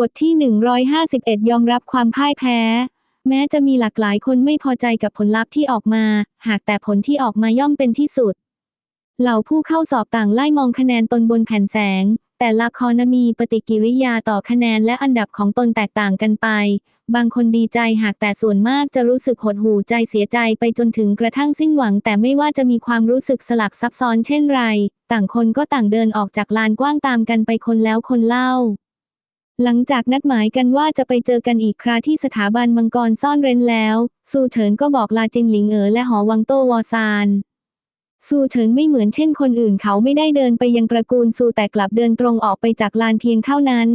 บทที่ 151 ยอมรับความพ่ายแพ้ แม้จะมีหลากหลายคนไม่พอใจกับผลลัพธ์ที่ออกมา หากแต่ผลที่ออกมาย่อมเป็นที่สุด เหล่าผู้เข้าสอบต่างไล่มองคะแนนตนบนแผ่นแสง แต่ละคอมีปฏิกิริยาต่อคะแนนและอันดับของตนแตกต่างกันไป บางคนดีใจหากแต่ส่วนมากจะรู้สึกหดหู่ใจเสียใจไปจนถึงกระทั่งสิ้นหวัง แต่ไม่ว่าจะมีความรู้สึกสลักซับซ้อนเช่นไร ต่างคนก็ต่างเดินออกจากลานกว้างตามกันไปคนแล้วคนเล่า หลังจากนัดหมายกันว่าจะไปเจอกันอีกคราที่สถาบันมังกรซ่อนเร้นแล้ว ซูเฉินก็บอกลาจินหลิงเอ๋อและหอวังโตวอซานซูเฉินไม่เหมือนเช่นคนอื่นเขาไม่ได้เดินไปยังตระกูลซูแต่กลับเดินตรงออกไปจากลานเพียงเท่านั้น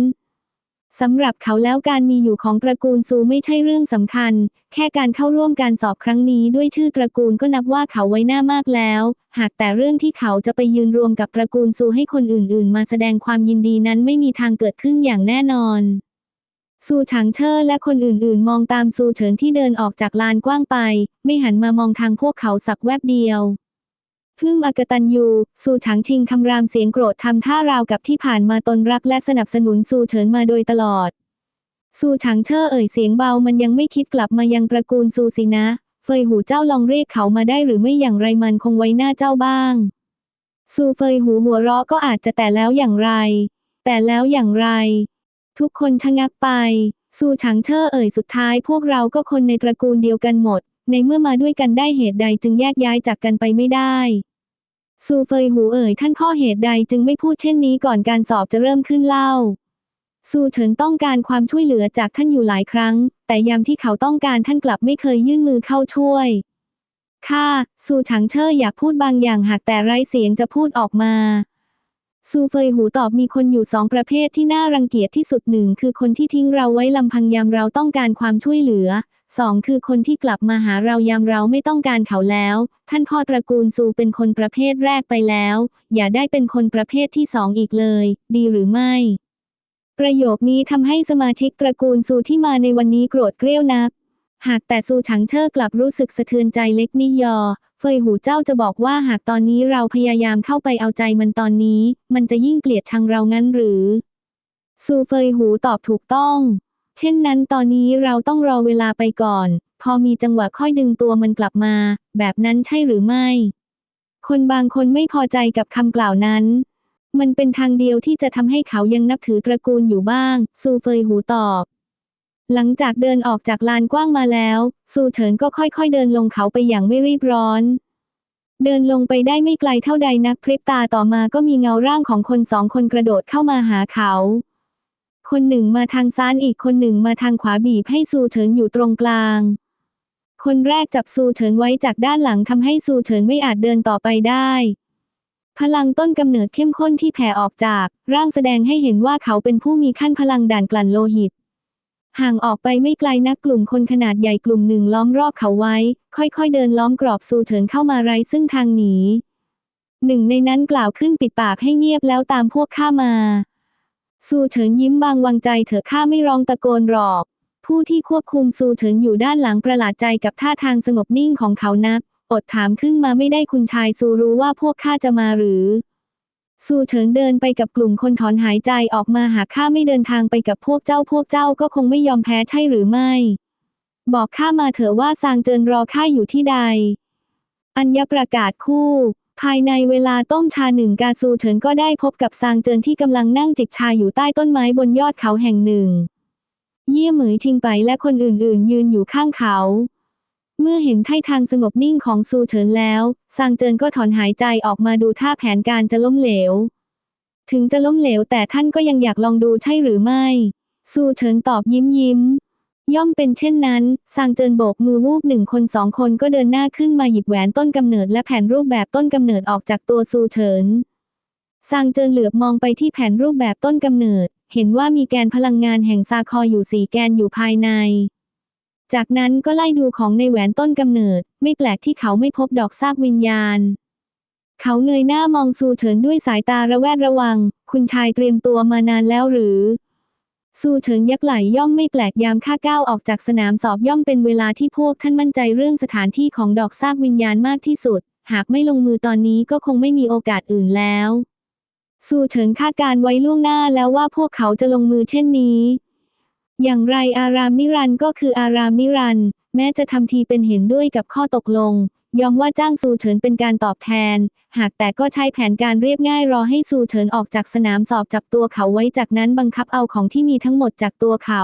สำหรับเขาแล้วการมีอยู่ของตระกูลซูไม่ใช่เรื่องสำคัญ แค่การเข้าร่วมการสอบครั้งนี้ด้วยชื่อตระกูลก็นับว่าเขาไว้หน้ามากแล้ว หากแต่เรื่องที่เขาจะไปยืนรวมกับตระกูลซูให้คนอื่น ๆ มาแสดงความยินดีนั้นไม่มีทางเกิดขึ้นอย่างแน่นอนซูฉางเชอร์และคนอื่น ๆ มองตามซูเฉินที่เดินออกจากลานกว้างไป ไม่หันมามองทางพวกเขาสักแวบเดียว พึ่งอากตันยูซูฉางชิงคำรามเสียงโกรธทำท่าราวกับที่ผ่านมาตนรักและสนับสนุนซูเฉินมาโดยตลอดซูฉางเชอร์เอ่ยเสียงเบามันยังไม่คิดกลับมายังตระกูลซูสินะ เฟยหูเจ้าลองเรียกเขามาได้หรือไม่อย่างไรมันคงไว้หน้าเจ้าบ้างซูเฟยหูหัวเราะก็อาจจะแต่แล้วอย่างไร แต่แล้วอย่างไร ทุกคนชะงักไปซูฉางเชอร์เอ่ยสุดท้ายพวกเราก็คนในตระกูลเดียวกันหมดในเมื่อมาด้วยกันได้เหตุใดจึงแยกย้ายจากกันไปไม่ได้ ซูเฟยหูเอ่ยท่านพ่อเหตุใดจึงไม่พูดเช่นนี้ก่อนการสอบจะเริ่มขึ้นเล่า ซูเฉินต้องการความช่วยเหลือจากท่านอยู่หลายครั้ง แต่ยามที่เขาต้องการท่านกลับไม่เคยยื่นมือเข้าช่วยข้าซูฉางเชออยากพูดบางอย่างหากแต่ไร้เสียงจะพูดออกมา ซูเฟยหูตอบมีคนอยู่สองประเภทที่น่ารังเกียจที่สุดหนึ่งคือคนที่ทิ้งเราไว้ลำพังยามเราต้องการความช่วยเหลือ สองคือคนที่กลับมาหาเรายามเราไม่ต้องการเขาแล้ว ท่านพ่อตระกูลซูเป็นคนประเภทแรกไปแล้ว อย่าได้เป็นคนประเภทที่สองอีกเลย ดีหรือไม่ ประโยคนี้ทำให้สมาชิกตระกูลซูที่มาในวันนี้โกรธเกรี้ยวนัก หากแต่ซูฉังเชอร์กลับรู้สึกสะเทือนใจเล็กนิยอ เฟยหูเจ้าจะบอกว่าหากตอนนี้เราพยายามเข้าไปเอาใจมันตอนนี้ มันจะยิ่งเกลียดชังเรางั้นหรือ ซูเฟยหูตอบถูกต้อง เช่นนั้นตอนนี้เราต้องรอเวลาไปก่อน พอมีจังหวะค่อยดึงตัวมันกลับมา แบบนั้นใช่หรือไม่ คนบางคนไม่พอใจกับคำกล่าวนั้น มันเป็นทางเดียวที่จะทำให้เขายังนับถือตระกูลอยู่บ้าง ซูเฟยหูตอบหลังจากเดินออกจากลานกว้างมาแล้ว ซูเฉินก็ค่อยๆ เดินลงเขาไปอย่างไม่รีบร้อน เดินลงไปได้ไม่ไกลเท่าใดนักพริบตาต่อมาก็มีเงาร่างของคนสองคนกระโดดเข้ามาหาเขา คนหนึ่งมาทางซ้ายอีกคนหนึ่งมาทางขวาบีบให้ซูเฉินอยู่ตรงกลาง คนแรกจับซูเฉินไว้จากด้านหลังทำให้ซูเฉินไม่อาจเดินต่อไปได้ พลังต้นกำเนิดเข้มข้นที่แผ่ออกจาก ร่างแสดงให้เห็นว่าเขาเป็นผู้มีขั้นพลังด่านกลั่นโลหิต ห่างออกไปไม่ไกลนักกลุ่มคนขนาดใหญ่กลุ่มหนึ่งล้อมรอบเขาไว้ ค่อยๆ เดินล้อมกรอบซูเฉินเข้ามาไรซึ่งทางหนีหนึ่งในนั้นกล่าวขึ้นปิดปากให้เงียบแล้วตามพวกข้ามา ซูเฉินยิ้มบางวางใจเถอะข้าไม่ร้องตะโกนหรอก ผู้ที่ควบคุมซูเฉินอยู่ด้านหลังประหลาดใจกับท่าทางสงบนิ่งของเขานัก อดถามขึ้นมาไม่ได้คุณชายซูรู้ว่าพวกข้าจะมาหรือ ซูเฉินเดินไปกับกลุ่มคนถอนหายใจออกมาหากข้าไม่เดินทางไปกับพวกเจ้าพวกเจ้าก็คงไม่ยอมแพ้ใช่หรือไม่ บอกข้ามาเถอะว่าซางเจินรอข้าอยู่ที่ใด อัญญประกาศคู่ ภายในเวลาต้มชาหนึ่งกาซูเฉินก็ได้พบกับซางเจินที่กำลังนั่งจิบชาอยู่ใต้ต้นไม้บนยอดเขาแห่งหนึ่ง เยี่ยเหมยทิงไปและคนอื่นๆ ยืนอยู่ข้างเขา เมื่อเห็นท่าทางสงบนิ่งของซูเฉินแล้วซางเจินก็ถอนหายใจออกมาดูท่าแผนการจะล้มเหลว ถึงจะล้มเหลวแต่ท่านก็ยังอยากลองดูใช่หรือไม่ ซูเฉินตอบยิ้มยิ้ม ย่อมเป็นเช่นนั้น ซางเจินโบกมือวูบหนึ่งคนสองคนก็เดินหน้าขึ้นมาหยิบแหวนต้นกำเนิดและแผ่นรูปแบบต้นกำเนิดออกจากตัวซูเฉิน ซางเจินเหลือบมองไปที่แผ่นรูปแบบต้นกำเนิด เห็นว่ามีแกนพลังงานแห่งซาคออยู่สี่แกนอยู่ภายใน จากนั้นก็ไล่ดูของในแหวนต้นกำเนิด ไม่แปลกที่เขาไม่พบดอกซากวิญญาณ เขาเงยหน้ามองซูเฉินด้วยสายตาระแวดระวัง คุณชายเตรียมตัวมานานแล้วหรือ ซูเฉินยักไหลย่อมไม่แปลกยามข้าก้าวออกจากสนามสอบย่อมเป็นเวลาที่พวกท่านมั่นใจเรื่องสถานที่ของดอกซากวิญญาณมากที่สุด หากไม่ลงมือตอนนี้ก็คงไม่มีโอกาสอื่นแล้วซูเฉินคาดการไว้ล่วงหน้าแล้วว่าพวกเขาจะลงมือเช่นนี้ อย่างไรอารามนิรันดร์ก็คืออารามนิรันดร์แม้จะทำทีเป็นเห็นด้วยกับข้อตกลง ยอมว่าจ้างซูเฉินเป็นการตอบแทน หากแต่ก็ใช้แผนการเรียบง่ายรอให้ซูเฉินออกจากสนามสอบจับตัวเขาไว้จากนั้นบังคับเอาของที่มีทั้งหมดจากตัวเขา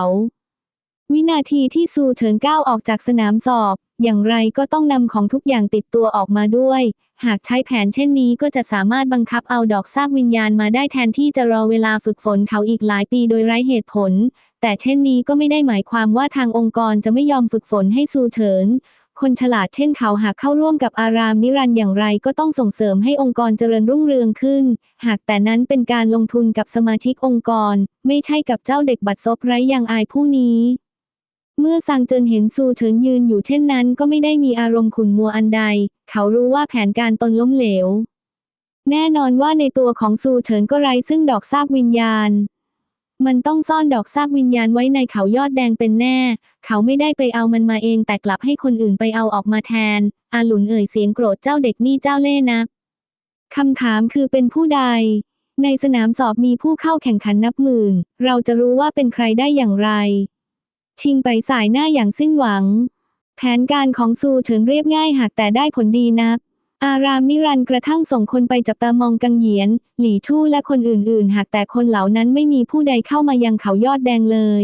วินาทีที่ซูเฉินก้าวออกจากสนามสอบ อย่างไรก็ต้องนำของทุกอย่างติดตัวออกมาด้วย หากใช้แผนเช่นนี้ก็จะสามารถบังคับเอาดอกซากวิญญาณมาได้แทนที่จะรอเวลาฝึกฝนเขาอีกหลายปีโดยไร้เหตุผล แต่เช่นนี้ก็ไม่ได้หมายความว่าทางองค์กรจะไม่ยอมฝึกฝนให้ซูเฉิน คนฉลาดเช่นเขาหากเข้าร่วมกับอารามนิรันด์อย่างไรก็ต้องส่งเสริมให้องค์กรเจริญรุ่งเรืองขึ้น หากแต่นั้นเป็นการลงทุนกับสมาชิกองค์กร ไม่ใช่กับเจ้าเด็กบัดซบไร้ยังอายผู้นี้เมื่อซางเจินเห็นซูเฉินยืนอยู่เช่นนั้นก็ไม่ได้มีอารมณ์ขุ่นมัวอันใด เขารู้ว่าแผนการตนล้มเหลว แน่นอนว่าในตัวของซูเฉินก็ไร้ซึ่งดอกซากวิญญาณ มันต้องซ่อนดอกซากวิญญาณไว้ในเขายอดแดงเป็นแน่ เขาไม่ได้ไปเอามันมาเองแต่กลับให้คนอื่นไปเอาออกมาแทน อาหลุนเอ่ยเสียงโกรธเจ้าเด็กนี่เจ้าเล่ห์นะคำถามคือเป็นผู้ใด ในสนามสอบมีผู้เข้าแข่งขันนับหมื่น เราจะรู้ว่าเป็นใครได้อย่างไร ชิงไปสายหน้าอย่างสิ้นหวัง แผนการของซูเฉินเรียบง่ายหากแต่ได้ผลดีนัก อารามนิรันดร์กระทั่งส่งคนไปจับตามองกังเหยียน หลี่ชู่และคนอื่นๆ หากแต่คนเหล่านั้นไม่มีผู้ใดเข้ามายังเขายอดแดงเลย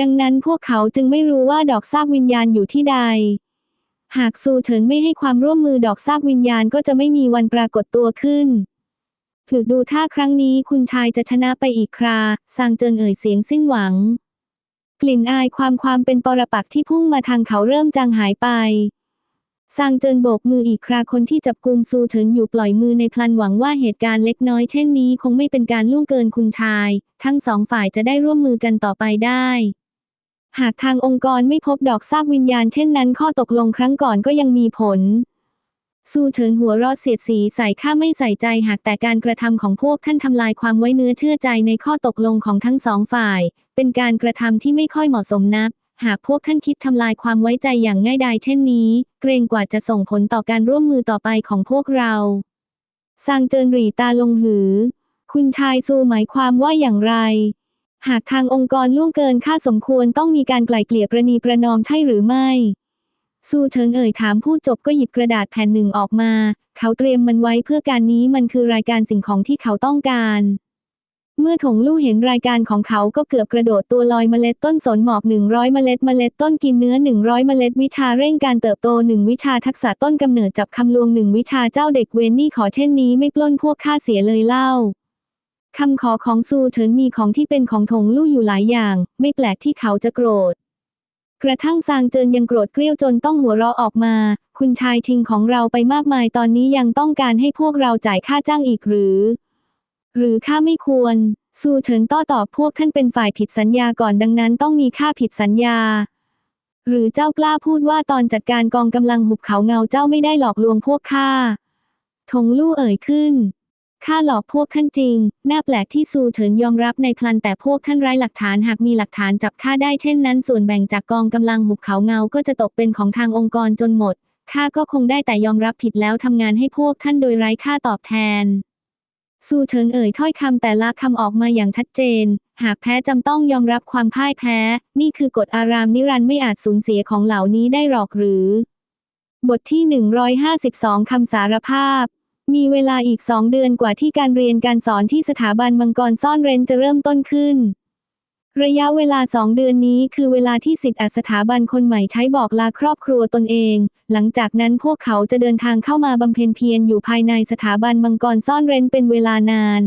ดังนั้นพวกเขาจึงไม่รู้ว่าดอกซากวิญญาณอยู่ที่ใด หากซูเฉินไม่ให้ความร่วมมือดอกซากวิญญาณก็จะไม่มีวันปรากฏตัวขึ้นถือดูท่าครั้งนี้คุณชายจะชนะไปอีกคราซางเจินเอ่ยเสียงสิ้นหวัง กลิ่นอายความความเป็นปรปักที่พุ่งมาทางเขาเริ่มจางหายไป ซางเจินโบกมืออีกคราคนที่จับกุมซูเฉินอยู่ปล่อยมือในพลันหวังว่าเหตุการณ์เล็กน้อยเช่นนี้คงไม่เป็นการล่วงเกินคุณชาย ทั้งสองฝ่ายจะได้ร่วมมือกันต่อไปได้ หากทางองค์กรไม่พบดอกซากวิญญาณเช่นนั้นข้อตกลงครั้งก่อนก็ยังมีผลซูเฉินหัวรอดเสียดสีใส่ข้าไม่ใส่ใจหากแต่การกระทำของพวกท่านทำลายความไว้เนื้อเชื่อใจในข้อตกลงของทั้งสองฝ่าย เป็นการกระทำที่ไม่ค่อยเหมาะสมนัก หากพวกท่านคิดทำลายความไว้ใจอย่างง่ายดายเช่นนี้ เกรงกว่าจะส่งผลต่อการร่วมมือต่อไปของพวกเราซางเจินหรีตาลงหือ คุณชายซูหมายความว่าอย่างไร หากทางองค์กรล่วงเกินค่าสมควรต้องมีการไกล่เกลี่ยประนีประนอมใช่หรือไม่ซูเฉินเอ่ยถามผู้จบก็หยิบกระดาษแผ่นหนึ่งออกมา เขาเตรียมมันไว้เพื่อการนี้มันคือรายการสิ่งของที่เขาต้องการ เมื่อถงลู่เห็นรายการของเขาก็เกือบกระโดดตัวลอยเมล็ดต้นสนหมอก 100 เมล็ดเมล็ดต้นกินเนื้อ 100 เมล็ดวิชาเร่งการเติบโต 1 วิชาทักษะต้นกำเนิดจับคำลวง 1 วิชาเจ้าเด็กเวนนี่ขอเช่นนี้ไม่ปล้นพวกข้าเสียเลยเล่าคำขอของซูเฉินมีของที่เป็นของถงลู่อยู่หลายอย่าง ไม่แปลกที่เขาจะโกรธ กระทั่งซางเจินยังโกรธเกรี้ยวจนต้องหัวเราะออกมา คุณชายชิงของเราไปมากมายตอนนี้ยังต้องการให้พวกเราจ่ายค่าจ้างอีกหรือ หรือค่าไม่ควรซูเฉินต้อตอบพวกท่านเป็นฝ่ายผิดสัญญาก่อนดังนั้นต้องมีค่าผิดสัญญา หรือเจ้ากล้าพูดว่าตอนจัดการกองกำลังหุบเขาเงาเจ้าไม่ได้หลอกลวงพวกข้าทงลู่เอ่ยขึ้นข้าหลอกพวกท่านจริง น่าแปลกที่ซูเฉินยอมรับในพลันแต่พวกท่านไร้หลักฐานหากมีหลักฐานจับข้าได้เช่นนั้น ส่วนแบ่งจากกองกำลังหุบเขาเงาก็จะตกเป็นของทางองค์กรจนหมด ข้าก็คงได้แต่ยอมรับผิดแล้วทำงานให้พวกท่านโดยไร้ค่าตอบแทน ซูเฉิงเอ่ยถ้อยคำแต่ละคำออกมาอย่างชัดเจน หากแพ้จำต้องยอมรับความพ่ายแพ้ นี่คือกฎอารามนิรันดร์ไม่อาจสูญเสียของเหล่านี้ได้หรอกหรือ บทที่ 152 คำสารภาพ มีเวลาอีกสองเดือนกว่าที่การเรียนการสอนที่สถาบันมังกรซ่อนเร้นจะเริ่มต้นขึ้น ระยะเวลาสองเดือนนี้คือเวลาที่สิทธิ์อัสถาบันคนใหม่ใช้บอกลาครอบครัวตนเอง หลังจากนั้นพวกเขาจะเดินทางเข้ามาบำเพ็ญเพียรอยู่ภายในสถาบันมังกรซ่อนเร้นเป็นเวลานาน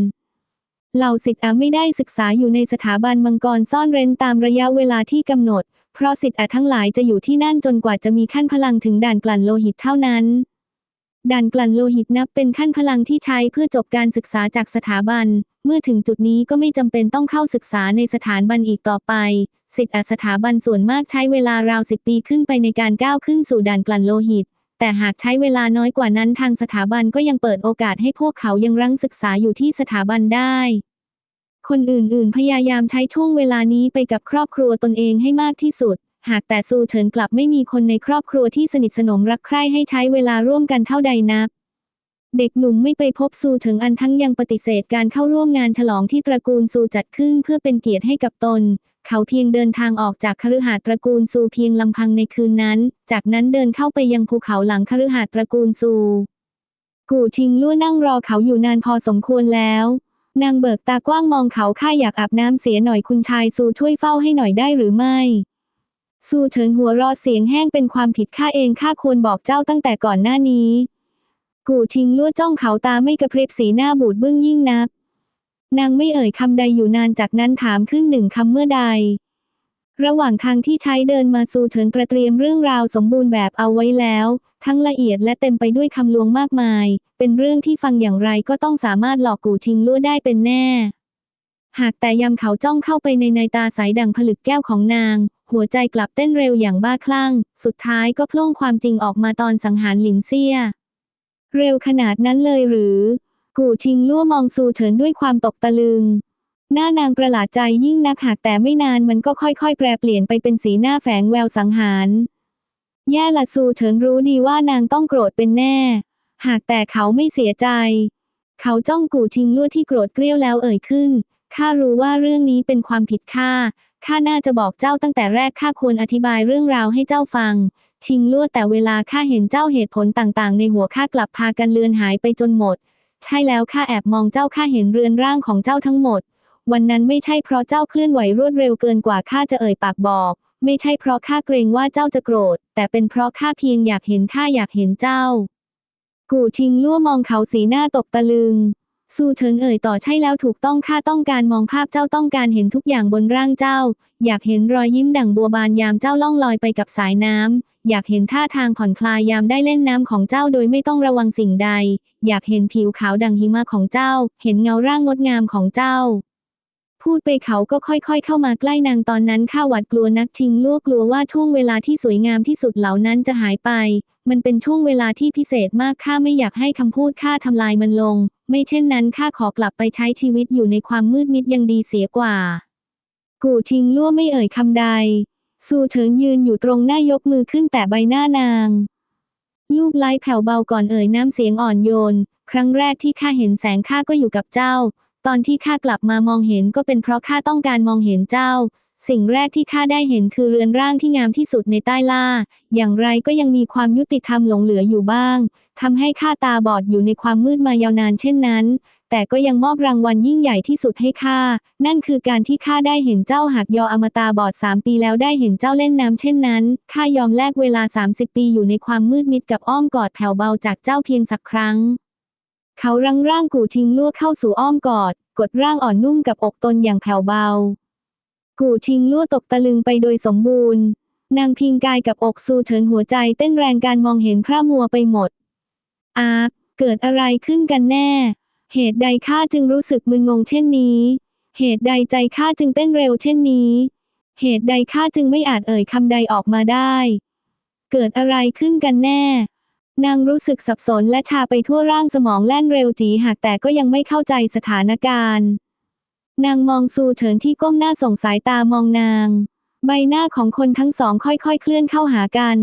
เหล่าสิทธิ์อาไม่ได้ศึกษาอยู่ในสถาบันมังกรซ่อนเร้นตามระยะเวลาที่กำหนด เพราะสิทธิ์อาทั้งหลายจะอยู่ที่นั่นจนกว่าจะมีขั้นพลังถึงด่านกลั่นโลหิตเท่านั้น ด่านกลั่นโลหิตนับเป็นขั้นพลังที่ใช้เพื่อจบการศึกษาจากสถาบัน เมื่อถึงจุดนี้ก็ไม่จำเป็นต้องเข้าศึกษาในสถานบันอีกต่อไป สิทธิ์อสถาบันส่วนมากใช้เวลาราวสิบปีขึ้นไปในการก้าวขึ้นสู่ด่านกลั่นโลหิต แต่หากใช้เวลาน้อยกว่านั้นทางสถาบันก็ยังเปิดโอกาสให้พวกเขายังรั้งศึกษาอยู่ที่สถาบันได้ คนอื่นๆ พยายามใช้ช่วงเวลานี้ไปกับครอบครัวตนเองให้มากที่สุด หากแต่ซูเฉินกลับไม่มีคนในครอบครัวที่สนิทสนมรักใคร่ให้ใช้เวลาร่วมกันเท่าใดนัก เด็กหนุ่มไม่ไปพบซูเฉิงอันทั้งยังปฏิเสธการเข้าร่วมงานฉลองที่ตระกูลซูจัดขึ้นเพื่อเป็นเกียรติให้กับตน เขาเพียงเดินทางออกจากคฤหาสน์ตระกูลซูเพียงลำพังในคืนนั้น จากนั้นเดินเข้าไปยังภูเขาหลังคฤหาสน์ตระกูลซูกูชิงลู่นั่งรอเขาอยู่นานพอสมควรแล้ว นางเบิกตากว้างมองเขาข้าอยากอาบน้ำเสียหน่อยคุณชายซูช่วยเฝ้าให้หน่อยได้หรือไม่ ซูเฉินหัวรอดเสียงแห้งเป็นความผิดข้าเองข้าควรบอกเจ้าตั้งแต่ก่อนหน้านี้ กูชิงลู่จ้องเขาตาไม่กระพริบสีหน้าบูดบึ้งยิ่งนัก นางไม่เอ่ยคำใดอยู่นานจากนั้นถามขึ้นหนึ่งคำเมื่อใด ระหว่างทางที่ใช้เดินมาซูเฉินกระเตรียมเรื่องราวสมบูรณ์แบบเอาไว้แล้ว ทั้งละเอียดและเต็มไปด้วยคำลวงมากมาย เป็นเรื่องที่ฟังอย่างไรก็ต้องสามารถหลอกกูชิงลั่ได้เป็นแน่ หากแต่ยำเขาจ้องเข้าไปในในตาใสดังผลึกแก้วของนาง หัวใจกลับเต้นเร็วอย่างบ้าคลั่ง สุดท้ายก็โพล่งความจริงออกมาตอนสังหารหลินเซีย เร็วขนาดนั้นเลยหรือ กูชิงลั่วมองซูเฉินด้วยความตกตะลึง หน้านางประหลาดใจยิ่งนักหากแต่ไม่นานมันก็ค่อยๆ แปรเปลี่ยนไปเป็นสีหน้าแฝงแววสังหาร แย่ละซูเฉินรู้ดีว่านางต้องโกรธเป็นแน่ หากแต่เขาไม่เสียใจ เขาจ้องกูชิงลั่วที่โกรธเกรี้ยวแล้วเอ่ยขึ้นข้ารู้ว่าเรื่องนี้เป็นความผิดข้า ข้าน่าจะบอกเจ้าตั้งแต่แรกข้าควรอธิบายเรื่องราวให้เจ้าฟัง ชิงลั่วแต่เวลาข้าเห็นเจ้าเหตุผลต่างๆ ในหัวข้ากลับพากันเลือนหายไปจนหมด ใช่แล้วข้าแอบมองเจ้าข้าเห็นเรือนร่างของเจ้าทั้งหมด วันนั้นไม่ใช่เพราะเจ้าเคลื่อนไหวรวดเร็วเกินกว่าข้าจะเอ่ยปากบอก ไม่ใช่เพราะข้าเกรงว่าเจ้าจะโกรธ แต่เป็นเพราะข้าเพียงอยากเห็นข้าอยากเห็นเจ้า กูชิงลั่วมองเขาสีหน้าตกตะลึง สู้เฉินเอ่ยต่อใช่แล้วถูกต้องข้าต้องการมองภาพเจ้าต้องการเห็นทุกอย่างบนร่างเจ้า อยากเห็นรอยยิ้มดั่งบัวบานยามเจ้าล่องลอยไปกับสายน้ำอยากเห็นท่าทางผ่อนคลายยามได้เล่นน้ำของเจ้าโดยไม่ต้องระวังสิ่งใด อยากเห็นผิวขาวดั่งหิมะของเจ้า เห็นเงาร่างงดงามของเจ้าพูดไปเขาก็ค่อยๆ เข้ามาใกล้นางตอนนั้นข้าหวาดกลัวนักชิงลัวกลัวว่าช่วงเวลาที่สวยงามที่สุดเหล่านั้นจะหายไป มันเป็นช่วงเวลาที่พิเศษมากข้าไม่อยากให้คำพูดข้าทำลายมันลง ไม่เช่นนั้นข้าขอกลับไปใช้ชีวิตอยู่ในความมืดมิดยังดีเสียกว่า กูชิงลั่วไม่เอ่ยคำใด ซูเฉินยืนอยู่ตรงหน้ายกมือขึ้นแต่ใบหน้านาง ลูกไล้แผ่วเบาก่อนเอ่ยน้ำเสียงอ่อนโยน ครั้งแรกที่ข้าเห็นแสงข้าก็อยู่กับเจ้า ตอนที่ข้ากลับมามองเห็นก็เป็นเพราะข้าต้องการมองเห็นเจ้า สิ่งแรกที่ข้าได้เห็นคือเรือนร่างที่งามที่สุดในใต้ล่า อย่างไรก็ยังมีความยุติธรรมหลงเหลืออยู่บ้าง ทำให้ข้าตาบอดอยู่ในความมืดมายาวนานเช่นนั้น แต่ก็ยังมอบรางวัลยิ่งใหญ่ที่สุดให้ข้า นั่นคือการที่ข้าได้เห็นเจ้าหักยออมตาบอดสามปีแล้วได้เห็นเจ้าเล่นน้ำเช่นนั้น ข้ายอมแลกเวลา 30 ปีอยู่ในความมืดมิดกับอ้อมกอดแผ่วเบาจากเจ้าเพียงสักครั้ง เขารั้งร่างกูชิงลั่วเข้าสู่อ้อมกอด กดร่างอ่อนนุ่มกับอกตนอย่างแผ่วเบา กูชิงลั่วตกตะลึงไปโดยสมบูรณ์ นางพิงกายกับอกซูเฉินหัวใจเต้นแรงการมองเห็นพระมัวไปหมด อาร์คเกิดอะไรขึ้นกันแน่ เหตุใดข้าจึงรู้สึกมึนงงเช่นนี้ เหตุใดใจข้าจึงเต้นเร็วเช่นนี้ เหตุใดข้าจึงไม่อาจเอ่ยคำใดออกมาได้ เกิดอะไรขึ้นกันแน่ นางรู้สึกสับสนและชาไปทั่วร่างสมองแล่นเร็วจีหากแต่ก็ยังไม่เข้าใจสถานการณ์ นางมองซูเฉินที่ก้มหน้าส่งสายตามองนาง ใบหน้าของคนทั้งสองค่อยๆ เคลื่อนเข้าหากัน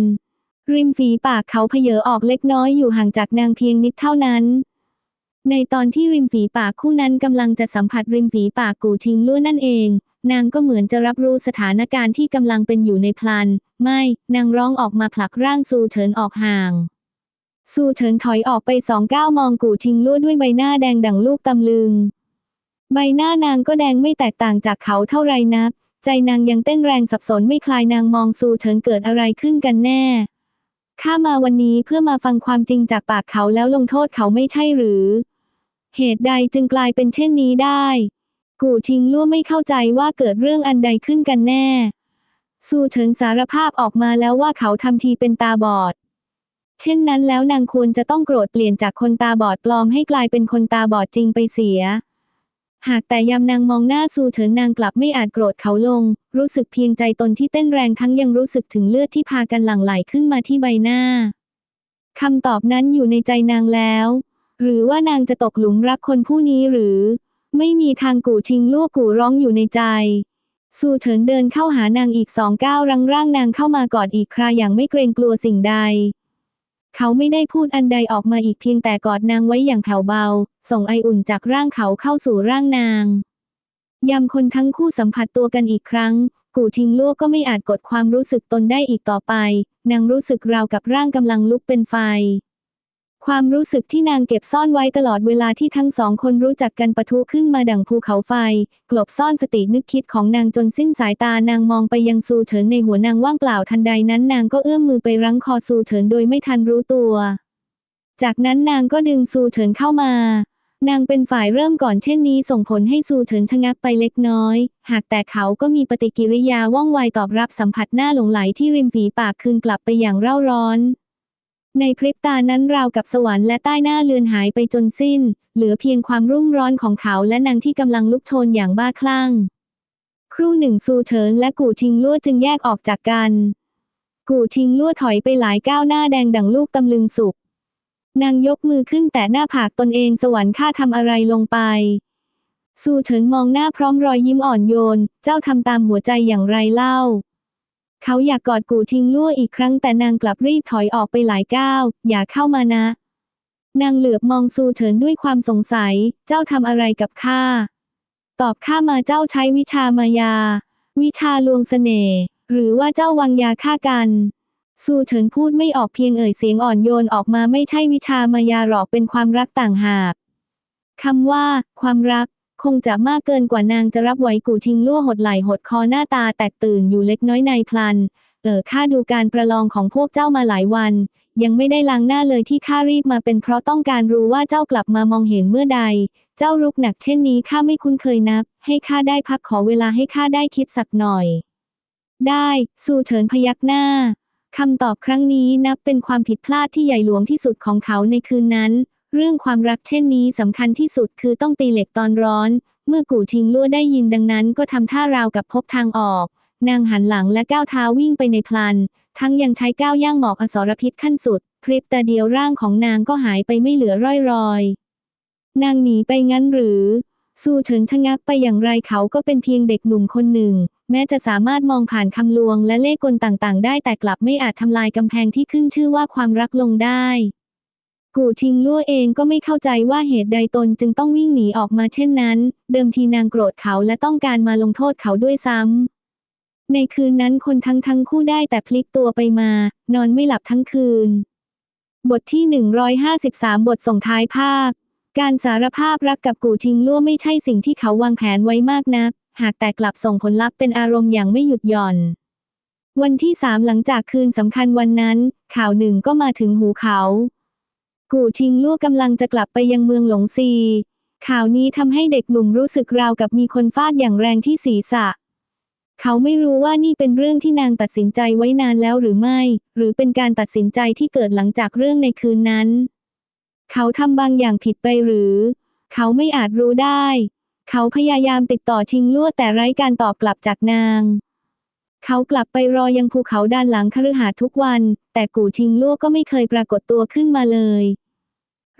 ริมฝีปากเขาเพเยอออกเล็กน้อยอยู่ห่างจากนางเพียงนิดเท่านั้น ในตอนที่ริมฝีปากคู่นั้นกำลังจะสัมผัสริมฝีปากกูชิงลั่วนั่นเอง นางก็เหมือนจะรับรู้สถานการณ์ที่กำลังเป็นอยู่ในพลัน ไม่ นางร้องออกมาผลักร่างซูเฉินออกห่างซูเฉินถอยออกไปสองก้าวมองกูชิงลั่วด้วยใบหน้าแดงดั่งลูกตำลึง ใบหน้านางก็แดงไม่แตกต่างจากเขาเท่าไรนัก ใจนางยังเต้นแรงสับสนไม่คลายนางมองซูเฉินเกิดอะไรขึ้นกันแน่ ข้ามาวันนี้เพื่อมาฟังความจริงจากปากเขาแล้วลงโทษเขาไม่ใช่หรือ เหตุใดจึงกลายเป็นเช่นนี้ได้ กูชิงลั่วไม่เข้าใจว่าเกิดเรื่องอันใดขึ้นกันแน่ ซูเฉินสารภาพออกมาแล้วว่าเขาทำทีเป็นตาบอด เช่นนั้นแล้วนางควรจะต้องโกรธเปลี่ยนจากคนตาบอดปลอมให้กลายเป็นคนตาบอดจริงไปเสีย หากแต่ยามนางมองหน้าซูเฉินนางกลับไม่อาจโกรธเขาลง รู้สึกเพียงใจตนที่เต้นแรงทั้งยังรู้สึกถึงเลือดที่พากันหลั่งไหลขึ้นมาที่ใบหน้าคำตอบนั้นอยู่ในใจนางแล้ว หรือว่านางจะตกหลุมรักคนผู้นี้หรือ ไม่มีทางกู่ชิงลั่วกู่ร้องอยู่ในใจซูเฉินเดินเข้าหานางอีกสองก้าวรังร่างนางเข้ามากอดอีกคราอย่างไม่เกรงกลัวสิ่งใด เขาไม่ได้พูดอันใดออกมาอีกเพียงแต่กอดนางไว้อย่างแผ่วเบา ส่งไออุ่นจากร่างเขาเข้าสู่ร่างนางยามคนทั้งคู่สัมผัสตัวกันอีกครั้ง กูทิงลั่วก็ไม่อาจกดความรู้สึกตนได้อีกต่อไป นางรู้สึกราวกับร่างกำลังลุกเป็นไฟ ความรู้สึกที่นางเก็บซ่อนไว้ตลอดเวลาที่ทั้งสองคนรู้จักกันปะทุขึ้นมาดั่งภูเขาไฟ กลบซ่อนสตินึกคิดของนางจนสิ้นสายตานางมองไปยังซูเฉินในหัวนางว่างเปล่าทันใดนั้นนางก็เอื้อมมือไปรั้งคอซูเฉินโดยไม่ทันรู้ตัว จากนั้นนางก็ดึงซูเฉินเข้ามา นางเป็นฝ่ายเริ่มก่อนเช่นนี้ส่งผลให้ซูเฉินชะงักไปเล็กน้อย หากแต่เขาก็มีปฏิกิริยาว่องไวตอบรับสัมผัสหน้าหลงไหลที่ริมฝีปากคืนกลับไปอย่างเร่าร้อน ในพริบตานั้นราวกับสวรรค์และใต้หน้าเลือนหายไปจนสิ้น เหลือเพียงความรุ่มร้อนของเขาและนางที่กำลังลุกโชนอย่างบ้าคลั่ง ครู่หนึ่งซูเฉินและกู่ชิงลั่วจึงแยกออกจากกัน กู่ชิงลั่วถอยไปหลายก้าวหน้าแดงดังลูกตำลึงสุก นางยกมือขึ้นแต่หน้าผากตนเองสวรรค์ข้าทำอะไรลงไป ซูเฉินมองหน้าพร้อมรอยยิ้มอ่อนโยน เจ้าทำตามหัวใจอย่างไรเล่า เขาอยากกอดกูชิงลั่วอีกครั้งแต่นางกลับรีบถอยออกไปหลายก้าว อย่าเข้ามานะ นางเหลือบมองซูเฉินด้วยความสงสัย เจ้าทำอะไรกับข้า ตอบข้ามาเจ้าใช้วิชามายา วิชาลวงเสน่ห์หรือว่าเจ้าวางยาฆ่ากันซูเฉินพูดไม่ออกเพียงเอ่ยเสียงอ่อนโยนออกมาไม่ใช่วิชามายาหรอกเป็นความรักต่างหากคำว่า ความรัก คงจะมากเกินกว่านางจะรับไหวกูชิงลั่วหดไหลหดคอหน้าตาแตกตื่นอยู่เล็กน้อยในพลัน เออข้าดูการประลองของพวกเจ้ามาหลายวัน ยังไม่ได้ล้างหน้าเลยที่ข้ารีบมาเป็นเพราะต้องการรู้ว่าเจ้ากลับมามองเห็นเมื่อใด เจ้ารุกหนักเช่นนี้ข้าไม่คุ้นเคยนับให้ข้าได้พักขอเวลาให้ข้าได้คิดสักหน่อย ได้ซูเฉินพยักหน้าคำตอบครั้งนี้นับเป็นความผิดพลาดที่ใหญ่หลวงที่สุดของเขาในคืนนั้น เรื่องความรักเช่นนี้สำคัญที่สุดคือต้องตีเหล็กตอนร้อน เมื่อกู่ชิงลั่วได้ยินดังนั้นก็ทำท่าราวกับพบทางออก นางหันหลังและก้าวเท้าวิ่งไปในพลัน ทั้งยังใช้ก้าวย่างหมอกอสรพิษขั้นสุด พริบตาเดียวร่างของนางก็หายไปไม่เหลือร่อยรอย นางหนีไปงั้นหรือสู้เฉินชะงักไปอย่างไรเขาก็เป็นเพียงเด็กหนุ่มคนหนึ่ง แม้จะสามารถมองผ่านคำลวงและเล่ห์กลต่างๆ ได้แต่กลับไม่อาจทำลายกำแพงที่ขึ้นชื่อว่าความรักลงได้ กูชิงลั่วเองก็ไม่เข้าใจว่าเหตุใดตนจึงต้องวิ่งหนีออกมาเช่นนั้น เดิมทีนางโกรธเขาและต้องการมาลงโทษเขาด้วยซ้ำ ในคืนนั้นคนทั้งทั้งคู่ได้แต่พลิกตัวไปมา นอนไม่หลับทั้งคืน บทที่ 153 บทส่งท้ายภาค การสารภาพรักกับกูชิงลั่วไม่ใช่สิ่งที่เขาวางแผนไว้มากนัก หากแต่กลับส่งผลลัพธ์เป็นอารมณ์อย่างไม่หยุดหย่อนวันที่สามหลังจากคืนสำคัญวันนั้น ข่าวหนึ่งก็มาถึงหูเขา กูชิงลั่วกำลังจะกลับไปยังเมืองหลงซี ข่าวนี้ทำให้เด็กหนุ่มรู้สึกราวกับมีคนฟาดอย่างแรงที่ศีรษะ เขาไม่รู้ว่านี่เป็นเรื่องที่นางตัดสินใจไว้นานแล้วหรือไม่ หรือเป็นการตัดสินใจที่เกิดหลังจากเรื่องในคืนนั้น เขาทำบางอย่างผิดไปหรือ เขาไม่อาจรู้ได้ เขาพยายามติดต่อชิงลั่วแต่ไร้การตอบกลับจากนาง เขากลับไปรอยังภูเขาด้านหลังคฤหาสน์ทุกวัน แต่กูชิงลั่วก็ไม่เคยปรากฏตัวขึ้นมาเลย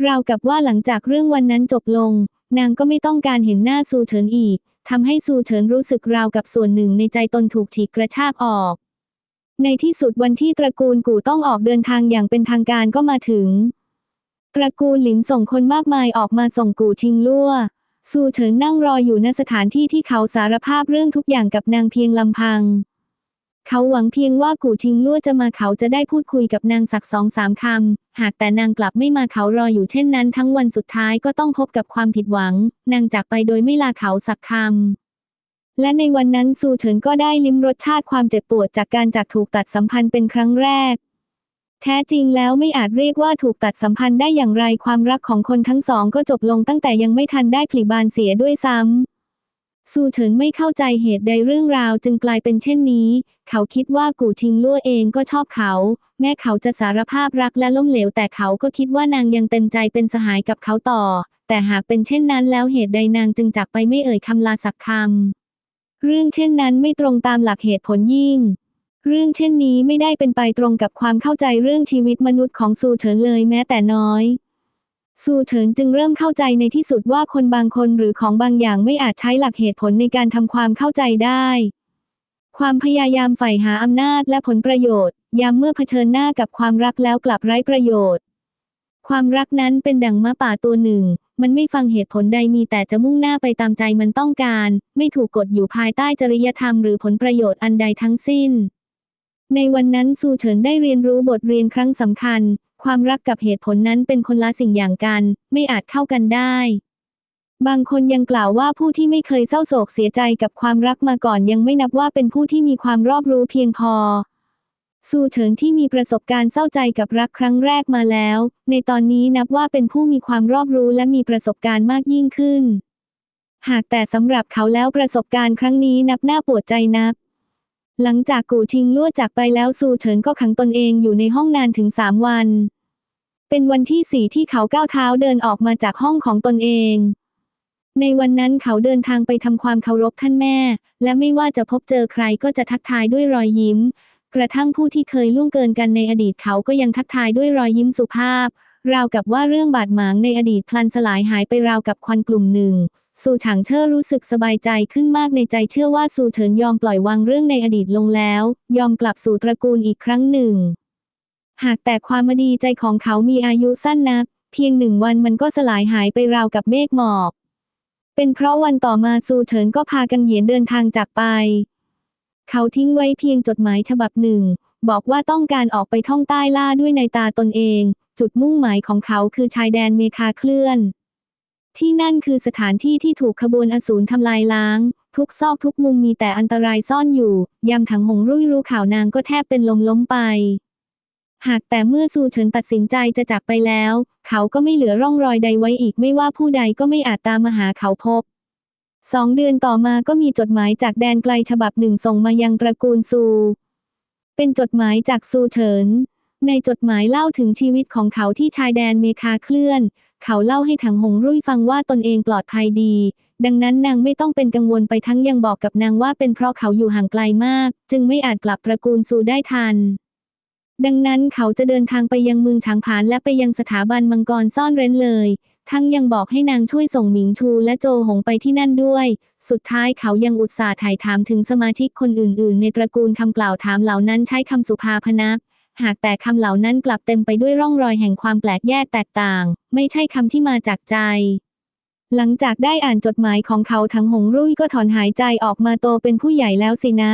ราวกับว่าหลังจากเรื่องวันนั้นจบลง นางก็ไม่ต้องการเห็นหน้าซูเฉินอีกทำให้ซูเฉินรู้สึกราวกับส่วนหนึ่งในใจตนถูกฉีกกระชากออก ในที่สุดวันที่ตระกูลกู่ต้องออกเดินทางอย่างเป็นทางการก็มาถึง ตระกูลหลินส่งคนมากมายออกมาส่งกู่ชิงลั่วซูเฉินนั่งรออยู่ณสถานที่ที่เขาสารภาพเรื่องทุกอย่างกับนางเพียงลำพัง เขาหวังเพียงว่ากู่ชิงลั่วจะมาเขาจะได้พูดคุยกับนางสักสองสามคำ หากแต่นางกลับไม่มาเขารออยู่เช่นนั้นทั้งวันสุดท้ายก็ต้องพบกับความผิดหวัง นางจากไปโดยไม่ลาเขาสักคำและในวันนั้นซูเฉินก็ได้ลิ้มรสชาติความเจ็บปวดจากการจากถูกตัดสัมพันธ์เป็นครั้งแรก แท้จริงแล้วไม่อาจเรียกว่าถูกตัดสัมพันธ์ได้อย่างไรความรักของคนทั้งสองก็จบลงตั้งแต่ยังไม่ทันได้ผลิบานเสียด้วยซ้ำ ซูเฉินไม่เข้าใจเหตุใดเรื่องราวจึงกลายเป็นเช่นนี้ เขาคิดว่ากูชิงลั่วเองก็ชอบเขา แม้เขาจะสารภาพรักและล้มเหลว แต่เขาก็คิดว่านางยังเต็มใจเป็นสหายกับเขาต่อ แต่หากเป็นเช่นนั้นแล้วเหตุใดนางจึงจากไปไม่เอ่ยคำลาสักคำ เรื่องเช่นนั้นไม่ตรงตามหลักเหตุผลยิ่ง เรื่องเช่นนี้ไม่ได้เป็นไปตรงกับความเข้าใจเรื่องชีวิตมนุษย์ของซูเฉินเลยแม้แต่น้อย ซูเฉินจึงเริ่มเข้าใจในที่สุดว่าคนบางคนหรือของบางอย่างไม่อาจใช้หลักเหตุผลในการทำความเข้าใจได้ ความพยายามใฝ่หาอำนาจและผลประโยชน์ ยามเมื่อเผชิญหน้ากับความรักแล้วกลับไร้ประโยชน์ ความรักนั้นเป็นดั่งม้าป่าตัวหนึ่ง มันไม่ฟังเหตุผลใดมีแต่จะมุ่งหน้าไปตามใจมันต้องการ ไม่ถูกกดอยู่ภายใต้จริยธรรมหรือผลประโยชน์อันใดทั้งสิ้นในวันนั้นซูเฉินได้เรียนรู้บทเรียนครั้งสำคัญ ความรักกับเหตุผลนั้นเป็นคนละสิ่งอย่างกัน ไม่อาจเข้ากันได้ บางคนยังกล่าวว่าผู้ที่ไม่เคยเศร้าโศกเสียใจกับความรักมาก่อนยังไม่นับว่าเป็นผู้ที่มีความรอบรู้เพียงพอซูเฉินที่มีประสบการณ์เศร้าใจกับรักครั้งแรกมาแล้ว ในตอนนี้นับว่าเป็นผู้มีความรอบรู้และมีประสบการณ์มากยิ่งขึ้น หากแต่สำหรับเขาแล้วประสบการณ์ครั้งนี้นับหน้าปวดใจนัก หลังจากกูชิงลั่วจากไปแล้วซูเฉินก็ขังตนเองอยู่ในห้องนานถึงสามวัน เป็นวันที่สี่ที่เขาก้าวเท้าเดินออกมาจากห้องของตนเอง ในวันนั้นเขาเดินทางไปทำความเคารพท่านแม่ และไม่ว่าจะพบเจอใครก็จะทักทายด้วยรอยยิ้ม กระทั่งผู้ที่เคยล่วงเกินกันในอดีตเขาก็ยังทักทายด้วยรอยยิ้มสุภาพ ราวกับว่าเรื่องบาดหมางในอดีตพลันสลายหายไปราวกับควันกลุ่มหนึ่ง ซูฉางเช่อรู้สึกสบายใจขึ้นมากในใจเชื่อว่าซูเฉินยอมปล่อยวางเรื่องในอดีตลงแล้ว ยอมกลับสู่ตระกูลอีกครั้งหนึ่ง หากแต่ความดีใจของเขามีอายุสั้นนัก เพียงหนึ่งวันมันก็สลายหายไปราวกับเมฆหมอก เป็นเพราะวันต่อมาซูเฉินก็พากังเหยียนเดินทางจากไป เขาทิ้งไว้เพียงจดหมายฉบับหนึ่ง บอกว่าต้องการออกไปท่องใต้ล่าด้วยในตาตนเอง จุดมุ่งหมายของเขาคือชายแดนเมคาเคลื่อน ที่นั่นคือสถานที่ที่ถูกขบวนอสูรทำลายล้าง ทุกซอกทุกมุมมีแต่อันตรายซ่อนอยู่ ยามถังหงรุ่ยรู้ข่าวนางก็แทบเป็นลมล้มไป หากแต่เมื่อซูเฉินตัดสินใจจะจากไปแล้ว เขาก็ไม่เหลือร่องรอยใดไว้อีกไม่ว่าผู้ใดก็ไม่อาจตามมาหาเขาพบสองเดือนต่อมาก็มีจดหมายจากแดนไกลฉบับหนึ่งส่งมายังตระกูลซู เป็นจดหมายจากซูเฉิน ในจดหมายเล่าถึงชีวิตของเขาที่ชายแดนเมคาเคลื่อน เขาเล่าให้ถังหงรุ่ยฟังว่าตนเองปลอดภัยดี ดังนั้นนางไม่ต้องเป็นกังวลไปทั้งยังบอกกับนางว่าเป็นเพราะเขาอยู่ห่างไกลมาก จึงไม่อาจกลับตระกูลซูได้ทัน ดังนั้นเขาจะเดินทางไปยังเมืองฉางผานและไปยังสถาบันมังกรซ่อนเร้นเลย ทั้งยังบอกให้นางช่วยส่งหมิงชูและโจหงไปที่นั่นด้วย สุดท้ายเขายังอุตส่าห์ถ่ายถามถึงสมาชิกคนอื่น ๆ ในตระกูลคำกล่าวถามเหล่านั้นใช้คำสุภาพนัก หากแต่คำเหล่านั้นกลับเต็มไปด้วยร่องรอยแห่งความแปลกแยกแตกต่าง ไม่ใช่คำที่มาจากใจ หลังจากได้อ่านจดหมายของเขาทั้งหงรุ่ยก็ถอนหายใจออกมาโตเป็นผู้ใหญ่แล้วสินะ